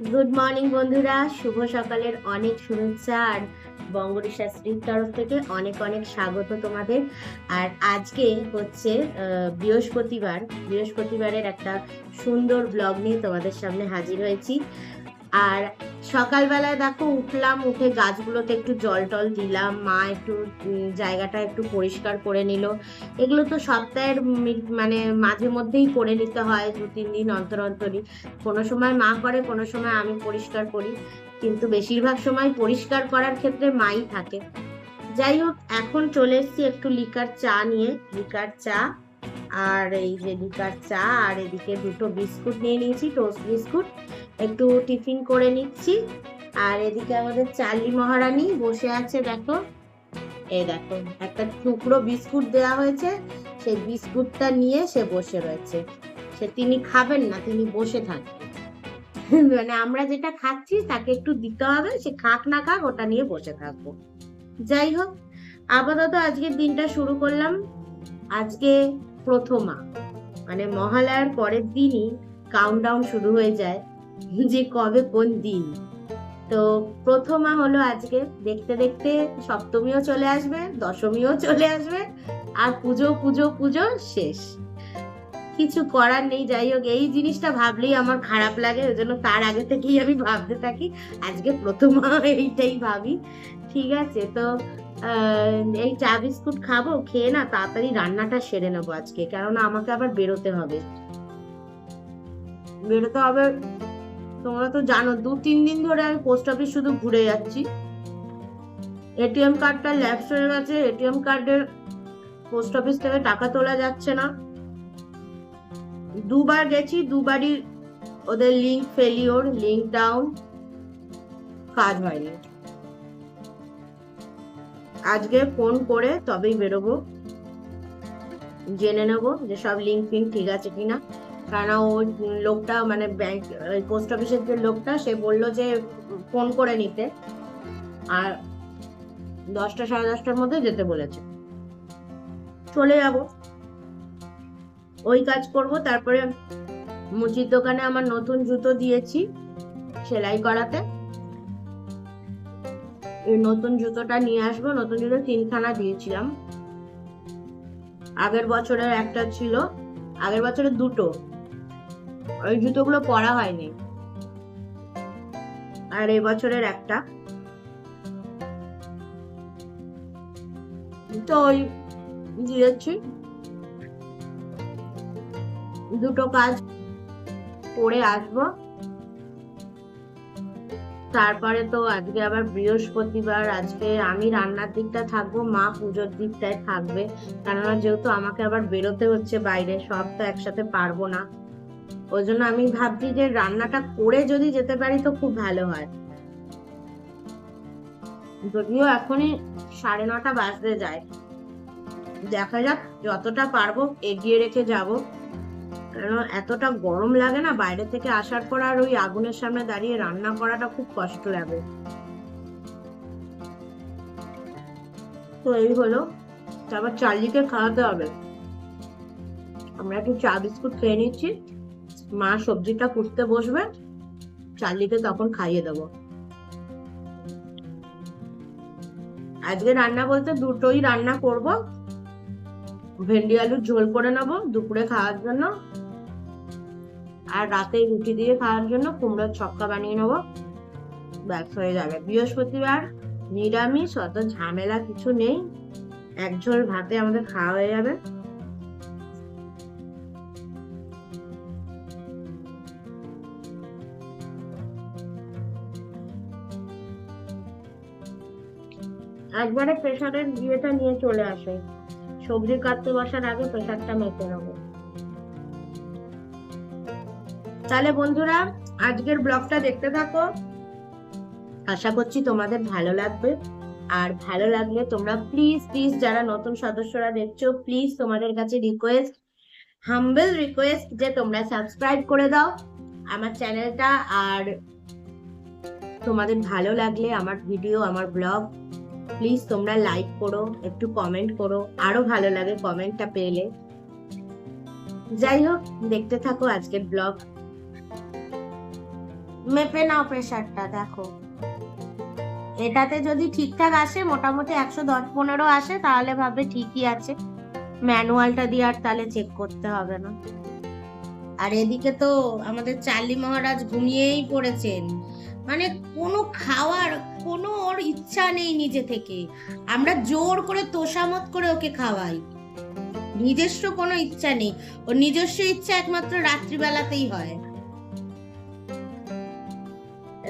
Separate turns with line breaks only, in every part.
Good morning বন্ধুরা। শুভ সকালের অনেক শুভেচ্ছা, আর বঙ্গরী শাস্ত্রীর তরফ থেকে অনেক অনেক স্বাগত তোমাদের। আর আজকে হচ্ছে বৃহস্পতিবার। বৃহস্পতিবারের একটা সুন্দর ব্লগ নিয়ে তোমাদের সামনে হাজির হয়েছি। আর সকালবেলায় দেখো উঠলাম, উঠে গাছগুলোতে একটু জল টল দিলাম, মা একটু জায়গাটা একটু পরিষ্কার করে নিল। এগুলো তো সপ্তাহের মানে মাঝে মধ্যেই করে নিতে হয়, দু, তিন দিন অন্তর অন্তরই। কোনো সময় মা করে, কোনো সময় আমি পরিষ্কার করি। কিন্তু বেশিরভাগ সময় পরিষ্কার করার ক্ষেত্রে মাই থাকে। যাই হোক, এখন চলে এসেছি একটু লিকার চা নিয়ে। লিকার চা আর এই যে লিকার চা, আর এদিকে দুটো বিস্কুট নিয়ে নিয়েছি টোস্ট বিস্কুট। একটু টিফিন করে নিচ্ছি। আর এদিকে আমাদের চার্লি মহারানী বসে আছে, দেখো। এই দেখো, একটা টুকরো বিস্কুট দেওয়া হয়েছে। সেই বিস্কুটটা নিয়ে সে বসে রয়েছে। সে তিনি খাবেন না, তিনি বসে থাকবেন। মানে আমরা যেটা খাচ্ছি, তাকে একটু দিতে হবে। সে খাক না খাক, ওটা নিয়ে বসে থাকব। যাই হোক, আপাতত আজকের দিনটা শুরু করলাম। আজকে প্রথমা। মানে মহালয়ার পরের দিনই কাউন্টডাউন শুরু হয়ে যায় যে কবে কোন দিন। তো প্রথমা হলো আজকে। দেখতে দেখতে সপ্তমীও চলে আসবে, দশমীও চলে আসবে, আর পুজো পুজো পুজো শেষ। কিছু করার নেই, যাই হোক, এই জিনিসটা ভাবলেই আমার খারাপ লাগে, ওই জন্য তার আগে থেকেই আমি ভাবতে থাকি। আজকে প্রথম এইটাই ভাবি। ঠিক আছে, তো এই চা বিস্কুট খাব, খেয়ে না, তাড়াতাড়ি রান্নাটা সেরে নেব আজকে, কেননা আমাকে আবার বেরোতে হবে। বেরোতে হবে, তোমরা তো জানো, দু, তিন দিন ধরে আমি পোস্ট অফিস শুধু ঘুরে যাচ্ছি। এটিএম কার্ডটা ল্যাপস হয়ে গেছে, এটিএম কার্ডের পোস্ট অফিস থেকে টাকা তোলা যাচ্ছে না। দুবার গেছি, দুবারই ওদের লিঙ্ক ফেলিওর লিঙ্ক ডাউন কাজ হয়নি। আজকে ফোন করে তবেই বেরোবো। জেনে নেব যে সব লিঙ্ক ফিঙ্ক ঠিক আছে কিনা। কারণ ওই লোকটা মানে ব্যাংক পোস্ট অফিসের যে লোকটা, সে বলল যে ফোন করে নিতে। আর দশটা সাড়ে দশটার মধ্যে যেতে বলেছে। চলে যাব। ওই কাজ করব। তারপরে মুচির দোকানে আমার নতুন জুতো দিয়েছি সেলাই করাতে। নতুন জুতোটা নিয়ে আসব। নতুন জুতো তিনখানা দিয়েছিলাম। আগের বছরের একটা ছিল। আগের বছরের দুটো। ওই জুতোগুলো পরা হয়নি। আর এই বছরের একটা। তো ওই দিয়েছি। দুটো কাজ করে আসব। তারপরে তো আজকে আবার বৃহস্পতিবার, আজকে আমি রান্নার দিকটা থাকব, মা পুজোর দিকটায় থাকবে। কেননা যেহেতু আমাকে আবার বেরোতে হচ্ছে বাইরে, সব তো একসাথে পারব না। ওই জন্য আমি ভাবছি যে রান্নাটা করে যদি যেতে পারি তো খুব ভালো হয়। যদিও এখনই সাড়ে নটা বাজতে যায়। দেখা যাক যতটা পারব এগিয়ে রেখে যাব। কারণ এতটা গরম লাগে না, বাইরে থেকে আসার পর আর ওই আগুনের সামনে দাঁড়িয়ে রান্না করাটা খুব কষ্ট লাগে। তো এই হলো, তারপর চার্লিকে খাওয়াতে হবে। আমরা একটু চা বিস্কুট খেয়ে নিচ্ছি। মা সবজিটা কুটতে বসবে চার্লিকে তখন খাইয়ে দেবো। আজকে রান্না বলতে দুটোই রান্না করব। ভেন্ডি আলুর ঝোল করে নেব, দুপুরে খাওয়ার জন্য। আর রাতে রুটি দিয়ে খাওয়ার জন্য কুমড়োর ছক্কা বানিয়ে নেব। ব্যাস, হয়ে যাবে। বৃহস্পতিবার নিরামিষ, অত ঝামেলা কিছু নেই। এক ঝোল ভাতে আমাদের খাওয়া হয়ে যাবে। একবারে প্রেশারের বিয়েটা নিয়ে চলে আসে। সবজি কাটতে বসার আগে প্রেশারটা মেপে নেব। তাহলে বন্ধুরা, আজকের ব্লগটা দেখতে থাকো। আশা করছি তোমাদের ভালো লাগবে। আর ভালো লাগলে তোমরা প্লিজ প্লিজ যারা নতুন সদস্যরা দেখছ প্লিজ তোমাদের কাছে রিকোয়েস্ট হাম্বল রিকোয়েস্ট যে তোমরা সাবস্ক্রাইব করে দাও আমার চ্যানেলটা আর তোমাদের ভালো লাগলে আমার ভিডিও আমার ব্লগ প্লিজ তোমরা লাইক করো, একটু কমেন্ট করো। আরও ভালো লাগে কমেন্টটা পেলে। যাই হোক, দেখতে থাকো আজকের ব্লগ। মেপে নাও প্রেশারটা দেখো। এটাতে যদি ঠিকঠাক আসে, মোটামুটি একশো দশ পনেরো আসে, তাহলে ভাবে ঠিকই আছে। ম্যানুয়ালটা দিয়ে আর তাহলে চেক করতে হবে না। আর এদিকে তো আমাদের চার্লি মহারাজ ঘুমিয়েই পড়েছেন। মানে কোনো খাওয়ার, কোনো ওর ইচ্ছা নেই নিজে থেকে। আমরা জোর করে তোষামত করে ওকে খাওয়াই। নিজস্ব কোনো ইচ্ছা নেই। ওর নিজস্ব ইচ্ছা একমাত্র রাত্রিবেলাতেই হয়।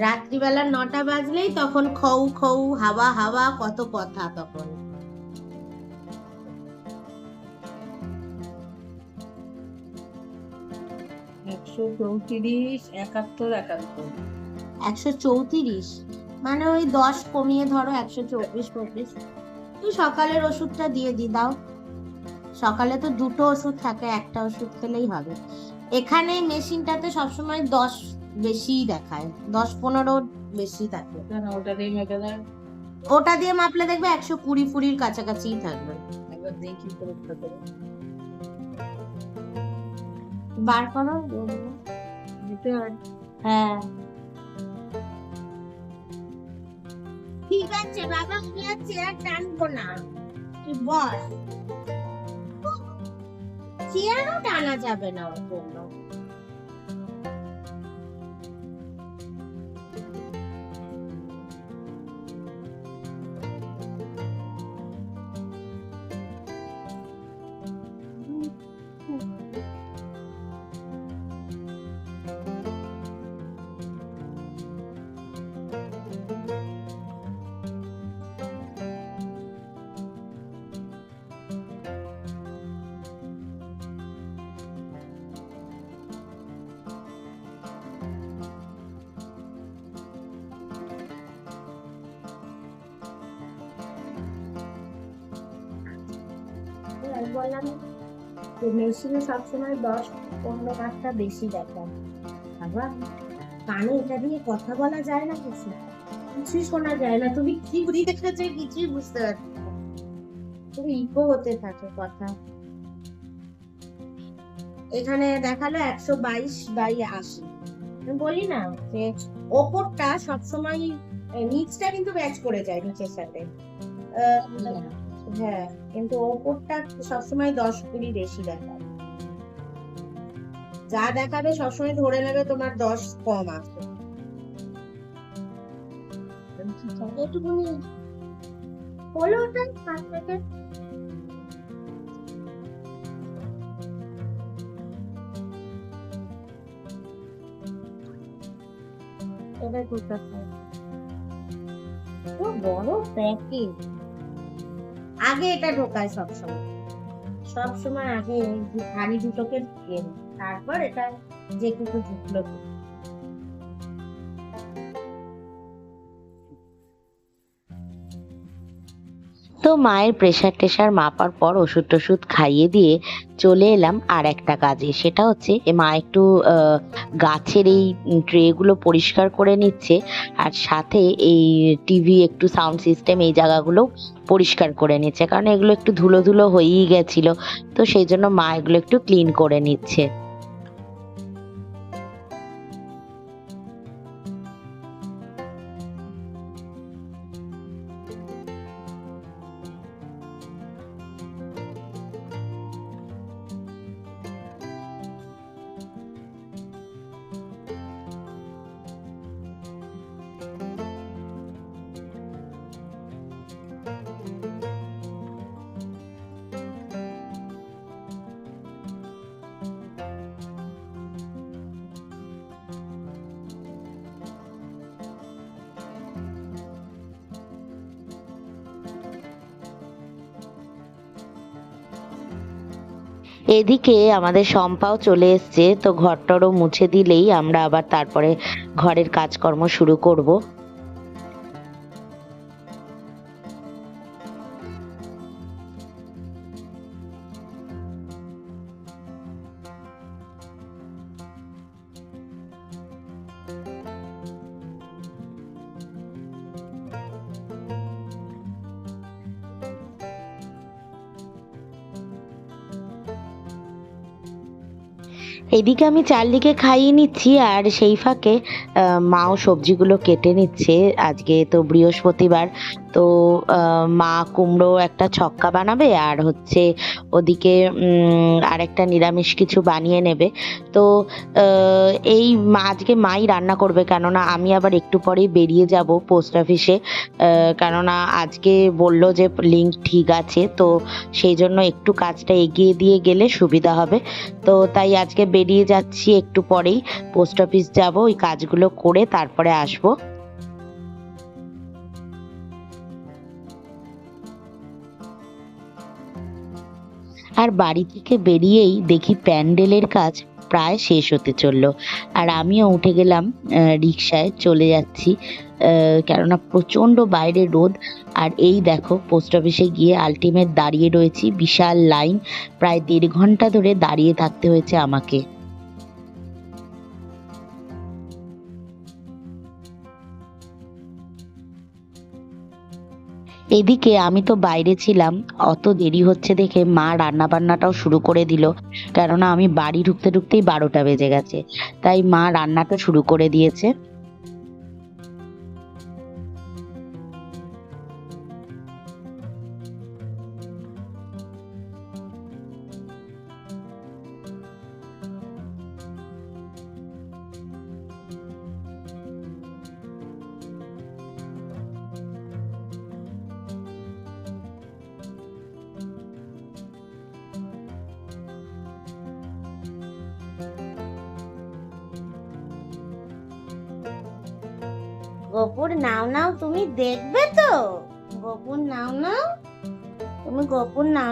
রাত্রিবেলা নটা বাজলেই তখন খৌ খৌ হাওয়া হাওয়া কত কথা তখন।
একশো চৌত্রিশ একাত্তর একাত্তর।
একশো চৌত্রিশ? মানে ওই দশ কমিয়ে ধরো একশো চব্বিশ পঁচিশ তুই সকালের ওষুধটা দিয়ে দি দাও। সকালে তো দুটো ওষুধ থাকে একটা ওষুধ খেলেই হবে। এখানে মেশিনটাতে সবসময় দশ বেশিই দেখায়। দশ পনেরো বেশি থাকে।
ওটা দিয়ে মেপে দেয়?
ওটা দিয়ে মাপলে দেখবে একশো কুড়ি ফুড়ির কাছাকাছিই থাকবে।
একবার দেখি পরীক্ষা করে।
বার করো।
দিতে হয়।
হ্যাঁ। ঠিক আছে বাবা আমি আর চেয়ার টানবো না। তুই বস চেয়ারও টানা যাবে না ওর বললাম যে মেশিনে সবসময় দশ পনেরো বেশি আবার কানে এটা কথা বলা যায় না কিছু? কিছুই শোনা যায় না। তুমি কি কিছুই বুঝতে খুব ইকো হতে থাকে কথা। এখানে দেখাল একশো বাইশ বাই আশি। বলি না যে ওপরটা সবসময় নিচটা কিন্তু ম্যাচ করে যায় নিচের সাথে। হ্যাঁ কিন্তু ওপরটা সবসময় দশ কুড়ি বেশি দেখায় যা দেখাবে সবসময় ধরে নেবে তোমার দশ কম আছে। হলো ওটা, হাত থেকে। এবার কোথায় ও বড় প্যাকেট আগে এটা ঢোকায় সবসময়। সবসময় আগে হাঁড়ি দুটোকে তারপর এটা যেটুকু ঢুকলো।
তো মায়ের প্রেশার টেশার মাপার পর ওষুধ টষুধ খাইয়ে দিয়ে চলে এলাম আর একটা কাজে। সেটা হচ্ছে মা একটু গাছের এই ট্রেগুলো পরিষ্কার করে নিচ্ছে আর সাথে এই টিভি একটু সাউন্ড সিস্টেম এই জায়গাগুলো পরিষ্কার করে নিচ্ছে। কারণ এগুলো একটু ধুলো ধুলো হয়েই গেছিল। তো সেই জন্য মা এগুলো একটু ক্লিন করে নিচ্ছে। এদিকে আমাদের শম্পাও চলে এসছে, তো ঘরটরও মুছে দিলেই আমরা আবার তারপরে ঘরের কাজকর্ম শুরু করব। এদিকে আমি চারদিকে খাইয়ে নিচ্ছি আর সেই ফাঁকে মাও সবজিগুলো কেটে নিচ্ছে। আজকে তো বৃহস্পতিবার তো মা কুমড়ো একটা ছক্কা বানাবে আর হচ্ছে ওদিকে উম, আর একটা নিরামিষ কিছু বানিয়ে নেবে। তো এই আজকে মাই রান্না করবে কেননা আমি আবার একটু পরেই বেরিয়ে যাব পোস্ট অফিসে। কেননা আজকে বলল যে লিঙ্ক ঠিক আছে তো সেই জন্য একটু কাজটা এগিয়ে দিয়ে গেলে সুবিধা হবে। তো তাই আজকে বেরিয়ে যাচ্ছি একটু পরেই। পোস্ট অফিস যাব ওই কাজগুলো করে তারপরে আসব। আর বাড়ি থেকে বেরিয়েই দেখি প্যান্ডেলের কাজ প্রায় শেষ হতে চলল। আর আমিও উঠে গেলাম রিক্সায় চলে যাচ্ছি কেননা প্রচণ্ড বাইরে রোদ। আর এই দেখো, পোস্ট অফিসে গিয়ে আলটিমেট দাঁড়িয়ে রয়েছি, বিশাল লাইন। প্রায় দেড় ঘণ্টা ধরে দাঁড়িয়ে থাকতে হয়েছে আমাকে। এদিকে আমি তো বাইরে ছিলাম, অত দেরি হচ্ছে দেখে মা রান্না বান্নাটাও শুরু করে দিল, কেননা আমি বাড়ি ঢুকতে ঢুকতেই বারোটা বেজে গেছে, তাই মা রান্নাটা শুরু করে দিয়েছে।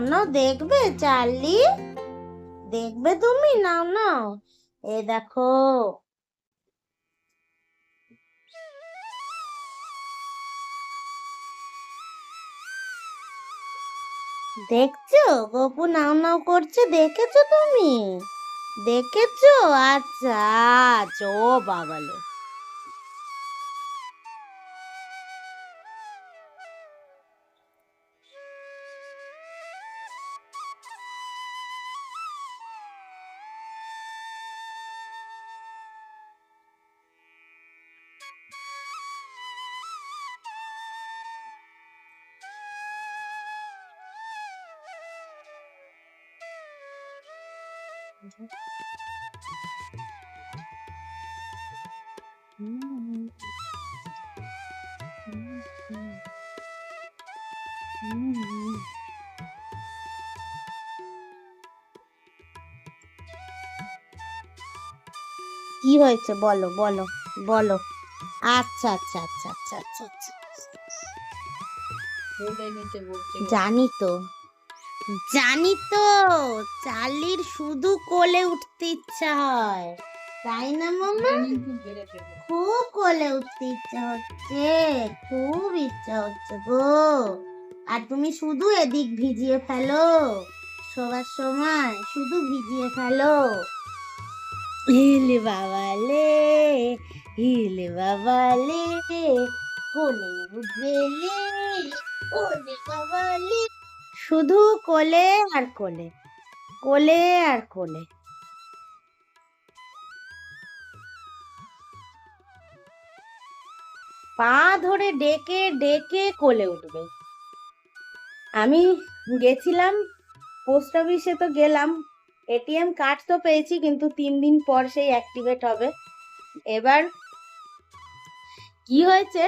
নাও, দেখবে চার্লি? দেখবে তুমি? নাও নাও। এ দেখো। দেখছ? গপু নাও নাও করছে। দেখেছ তুমি? দেখেছ? আচ্ছা আচ্ছা ও বাবালে। কি হয়েছে? বলো বলো বলো। আচ্ছা আচ্ছা আচ্ছা আচ্ছা আচ্ছা আচ্ছা।
বলছে
জানি তো। জানি তো, চালির শুধু কোলে উঠতে ইচ্ছা হয়। তাই না, মামা? খুব কোলে উঠতে ইচ্ছা হচ্ছে, খুব ইচ্ছা হচ্ছে গো। আর তুমি শুধু এদিক ভিজিয়ে ফেলো শোবার সময় শুধু ভিজিয়ে ফেলো। হিলে বাবালে হিলে বাবালে, কোলে উঠবেলে ওলে বাবালে। শুধু কোলে আর কোলে কোলে আর কোলে। পা ধরে ডেকে ডেকে কোলে উঠবে। আমি গেছিলাম, পোস্ট অফিসে তো গেলাম এটিএম কার্ড তো পেয়েছি, কিন্তু তিন দিন পর সেই অ্যাক্টিভেট হবে। এবার কি হয়েছে?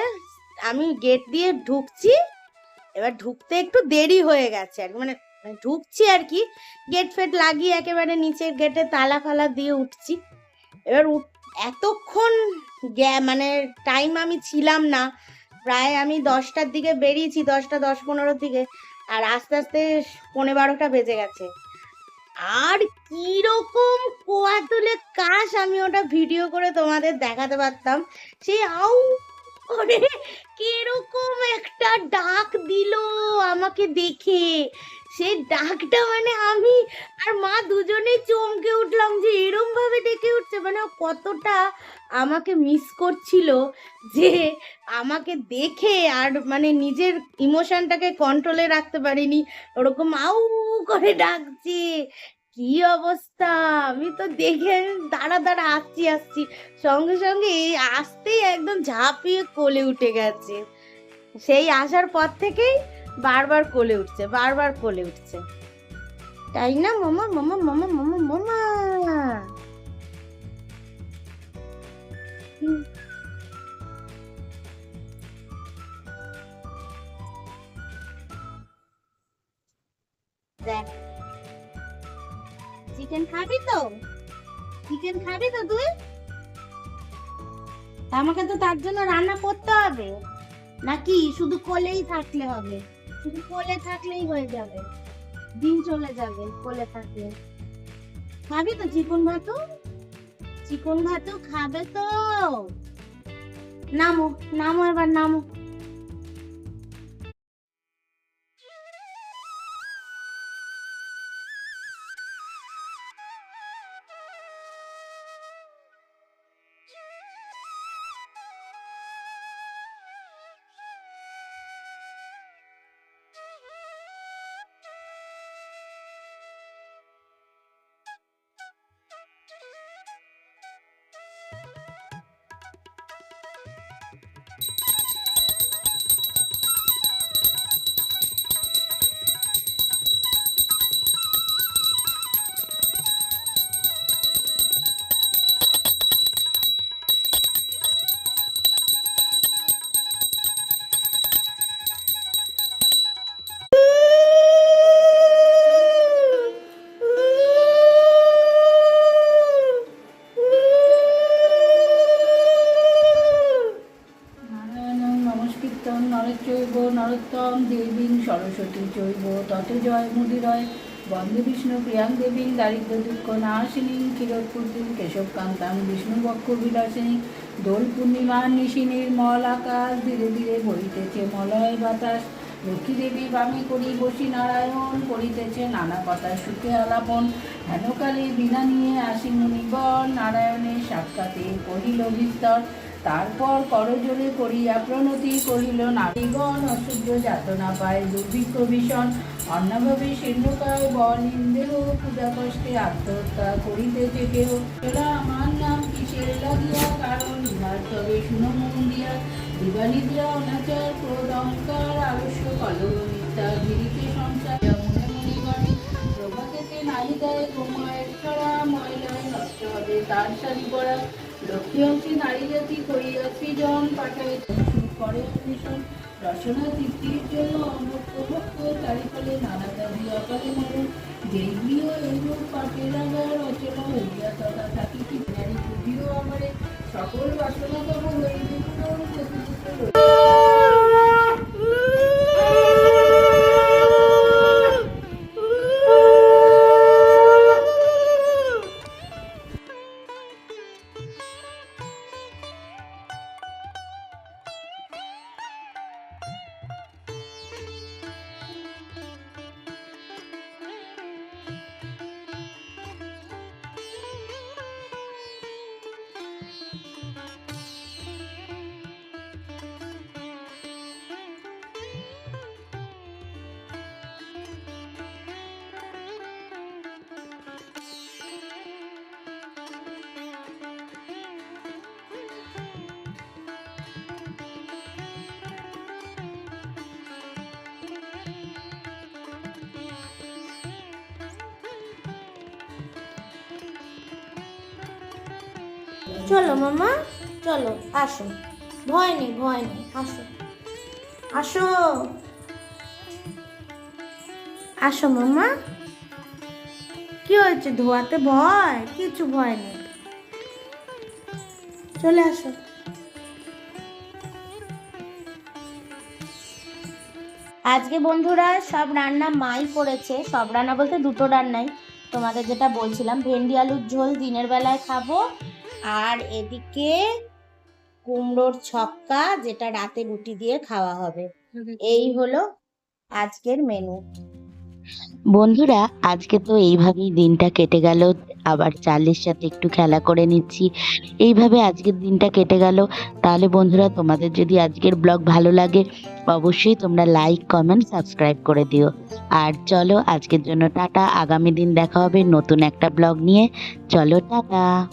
আমি গেট দিয়ে ঢুকছি এবার ঢুকতে একটু দেরি হয়ে গেছে আর মানে মানে ঢুকছি আর কি গেট ফেট লাগিয়ে একেবারে নিচের গেটে তালা ফালা দিয়ে উঠছি। এবার এতক্ষণ মানে টাইম আমি ছিলাম না। প্রায় আমি দশটার দিকে বেরিয়েছি, দশটা, দশ, পনেরোর দিকে, আর আস্তে আস্তে পনেরো বারোটা বেজে গেছে। আর কীরকম কোয়া তুলে কাশ আমি ওটা ভিডিও করে তোমাদের দেখাতে পারতাম। সেই আউ করে কীরকম একটা ডাক দিল আমাকে দেখে। সেই ডাকটা মানে আমি আর মা দুজনে চমকে উঠলাম যে এরম ভাবে ডেকে উঠছে মানে কতটা আমাকে মিস করছিল যে আমাকে দেখে আর মানে নিজের ইমোশনটাকে কন্ট্রোলে রাখতে পারিনি। ওরকম আউ করে ডাকছে। কি অবস্থা? আমি তো দেখে দাঁড়া দাঁড়া, আসছি আসছি। সঙ্গে সঙ্গে আসতেই একদম ঝাঁপিয়ে কোলে উঠে গেছে। সেই আসার পর থেকেই বারবার কোলে উঠছে, বারবার কোলে উঠছে। তাই না, মামা? মামা মামা মামা মামা। দেখ চিকেন খাবি তো? চিকেন খাবি তো তুই? আমাকে তো তার জন্য রান্না করতে হবে। নাকি শুধু কোলেই থাকলে হবে? শুধু কোলে থাকলেই হয়ে যাবে। দিন চলে যাবে কোলে থাকলে। খাবি তো চিকন ভাতু চিকন ভাতু খাবে তো। নামো নামো এবার, নামো।
তত জয় মুদিরয় বন্দে বিষ্ণু প্রিয়াং দেবীং দারিদ্র দুঃখ নাশিনীং ক্ষীরোৎপত্তিং কেশবকান্তাং বিষ্ণু বক্ষ বিলাসিনী দোল পূর্ণিমা নিশি নির্মল আকাশ ধীরে ধীরে বইতেছে মলয় বাতাস। লক্ষ্মী দেবী বামে করি বসি নারায়ণ, করিতেছে নানা কথা সুখে আলাপন। হেনকালে বিনা নিয়ে আসি মুনিগণ নারায়ণের সাক্ষাতে কহিল বিস্তর তারপর করজোরে করিয়া প্রণতি করিল, নারীগণ অসহ্য যাতনা পায়, দুর্ভিক্ষ ভীষণ। অন্নভাবে শীর্ণকায় বল ইন্দেহ পূজা কষ্টে আত্মহত্যা করিতেছে কেহ এলা আমার নাম কিসের লাগিয়া কারণ? ইহার তবে শুনো মন দিয়া দিবানিদ্রা অনাচার ক্রোধ অহংকার আলস্য কলহ মিথ্যা গিরিতে সংসার মনে মনে গণে প্রভাতেতে নাহি দেয় ছড়া, ময়লায় নষ্ট হবে তার শাড়ি পরা লক্ষ্মী অংশী নারী জাতি করিয়া জন করে তৃপ্তির জন্য অমুক্ত নানা দাবি অকালে মরণ। যেই এইরূপ রচনা হইয়া তথা থাকি কি নারী যদিও আমারে সকল বাসনা
চলো মামা, চলো, আসো। ভয় নেই ভয় নেই, আসো। আসো। আসো মামা। কি হয়েছে, ধোয়াতে ভয়? কিছু ভয় নেই। চলে আসো। আজকে বন্ধুরা সব রান্না মাই করেছে। সব রান্না বলতে দুটো রান্নাই। তোমাদের যেটা বলছিলাম, ভেন্ডি, আলুর ঝোল, দিনের বেলায় খাব। আর এদিকে কুমড়োর ছক্কা যেটা রাতে রুটি দিয়ে খাওয়া হবে। এই হলো আজকের মেনু
বন্ধুরা, আজকে তো এইভাবেই দিনটা কেটে গেল। আবার চার্লির সাথে একটু খেলা করে নিচ্ছি। এইভাবে আজকের দিনটা কেটে গেল। তাহলে বন্ধুরা, তোমাদের যদি আজকের ব্লগ ভালো লাগে, অবশ্যই তোমরা লাইক কমেন্ট সাবস্ক্রাইব করে দিও। আর চলো, আজকের জন্য টাটা। আগামী দিন দেখা হবে নতুন একটা ব্লগ নিয়ে। চলো, টাটা।